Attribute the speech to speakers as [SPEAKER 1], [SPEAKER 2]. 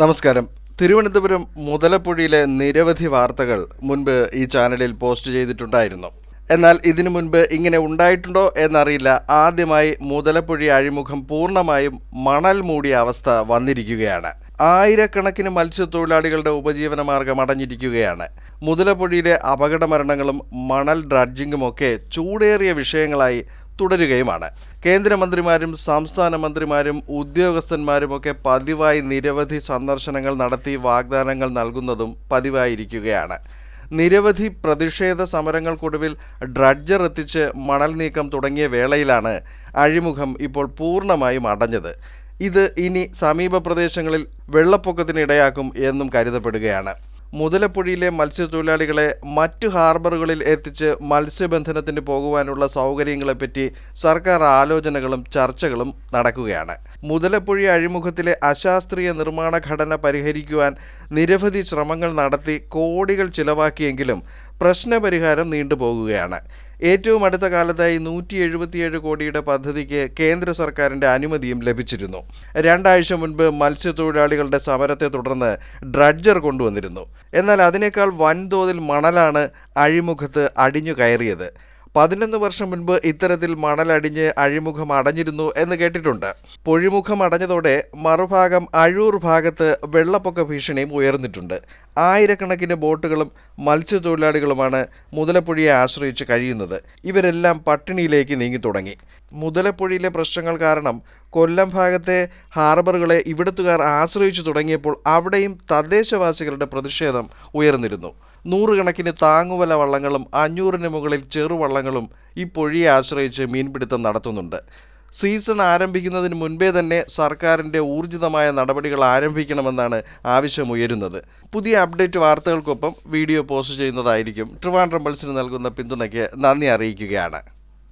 [SPEAKER 1] നമസ്കാരം. തിരുവനന്തപുരം മുതലപ്പുഴയിലെ നിരവധി വാർത്തകൾ മുൻപ് ഈ ചാനലിൽ പോസ്റ്റ് ചെയ്തിട്ടുണ്ടായിരുന്നു. എന്നാൽ ഇതിനു മുൻപ് ഇങ്ങനെ ഉണ്ടായിട്ടുണ്ടോ എന്നറിയില്ല. ആദ്യമായി മുതലപ്പുഴ അഴിമുഖം പൂർണമായും മണൽ മൂടിയ അവസ്ഥ വന്നിരിക്കുകയാണ്. ആയിരക്കണക്കിന് മത്സ്യത്തൊഴിലാളികളുടെ ഉപജീവന മാർഗം അടഞ്ഞിരിക്കുകയാണ്. മുതലപ്പുഴയിലെ അപകട മരണങ്ങളും മണൽ ഡ്രഡ്ജിങ്ങും ഒക്കെ ചൂടേറിയ വിഷയങ്ങളായി തുടരുകയുമാണ്. കേന്ദ്രമന്ത്രിമാരും സംസ്ഥാന മന്ത്രിമാരും ഉദ്യോഗസ്ഥന്മാരുമൊക്കെ പതിവായി നിരവധി സന്ദർശനങ്ങൾ നടത്തി വാഗ്ദാനങ്ങൾ നൽകുന്നതും പതിവായിരിക്കുകയാണ്. നിരവധി പ്രതിഷേധ സമരങ്ങൾക്കൊടുവിൽ ഡ്രഡ്ജർ എത്തിച്ച് മണൽ നീക്കം തുടങ്ങിയ വേളയിലാണ് അഴിമുഖം ഇപ്പോൾ പൂർണമായും അടഞ്ഞത്. ഇത് ഇനി സമീപ പ്രദേശങ്ങളിൽ വെള്ളപ്പൊക്കത്തിനിടയാക്കും എന്നും കരുതപ്പെടുകയാണ്. മുതലപ്പുഴയിലെ മത്സ്യത്തൊഴിലാളികളെ മറ്റു ഹാർബറുകളിൽ എത്തിച്ച് മത്സ്യബന്ധനത്തിന് പോകുവാനുള്ള സൗകര്യങ്ങളെപ്പറ്റി സർക്കാർ ആലോചനകളും ചർച്ചകളും നടക്കുകയാണ്. മുതലപ്പുഴ അഴിമുഖത്തിലെ അശാസ്ത്രീയ നിർമ്മാണ ഘടന പരിഹരിക്കുവാൻ നിരവധി ശ്രമങ്ങൾ നടത്തി കോടികൾ ചിലവാക്കിയെങ്കിലും പ്രശ്നപരിഹാരം നീണ്ടുപോകുകയാണ് ഏറ്റവും അടുത്ത കാലത്തായി നൂറ്റി എഴുപത്തിയേഴ് കോടിയുടെ പദ്ധതിക്ക് കേന്ദ്ര സർക്കാരിന്റെ അനുമതിയും ലഭിച്ചിരുന്നു. രണ്ടാഴ്ച മുൻപ് മത്സ്യത്തൊഴിലാളികളുടെ സമരത്തെ തുടർന്ന് ഡ്രഡ്ജർ കൊണ്ടുവന്നിരുന്നു. എന്നാൽ അതിനേക്കാൾ വൻതോതിൽ മണലാണ് അഴിമുഖത്ത് അടിഞ്ഞു കയറിയത്. പതിനൊന്ന് വർഷം മുൻപ് ഇത്തരത്തിൽ മണലടിഞ്ഞ് അഴിമുഖം അടഞ്ഞിരുന്നു എന്ന് കേട്ടിട്ടുണ്ട്. പൊഴിമുഖം അടഞ്ഞതോടെ മറുഭാഗം അഴൂർ ഭാഗത്ത് വെള്ളപ്പൊക്ക ഭീഷണിയും ഉയർന്നിട്ടുണ്ട്. ആയിരക്കണക്കിന് ബോട്ടുകളും മത്സ്യത്തൊഴിലാളികളുമാണ് മുതലപ്പുഴയെ ആശ്രയിച്ച് കഴിയുന്നത്. ഇവരെല്ലാം പട്ടിണിയിലേക്ക് നീങ്ങി തുടങ്ങി മുതലപ്പുഴയിലെ പ്രശ്നങ്ങൾ കാരണം കൊല്ലം ഭാഗത്തെ ഹാർബറുകളെ ഇവിടുത്തുകാർ ആശ്രയിച്ചു തുടങ്ങിയപ്പോൾ അവിടെയും തദ്ദേശവാസികളുടെ പ്രതിഷേധം ഉയർന്നിരുന്നു. നൂറുകണക്കിന് താങ്ങുവല വള്ളങ്ങളും അഞ്ഞൂറിന് മുകളിൽ ചെറുവള്ളങ്ങളും ഈ പൊഴിയെ ആശ്രയിച്ച് മീൻപിടുത്തം നടത്തുന്നുണ്ട്. സീസൺ ആരംഭിക്കുന്നതിന് മുൻപേ തന്നെ സർക്കാരിന്റെ ഊർജിതമായ നടപടികൾ ആരംഭിക്കണമെന്നാണ് ആവശ്യമുയരുന്നത്. പുതിയ അപ്ഡേറ്റ് വാർത്തകൾക്കൊപ്പം വീഡിയോ പോസ്റ്റ് ചെയ്യുന്നതായിരിക്കും ട്രിവാൻഡ്രം പൾസിന് നൽകുന്ന പിന്തുണയ്ക്ക് നന്ദി അറിയിക്കുകയാണ്.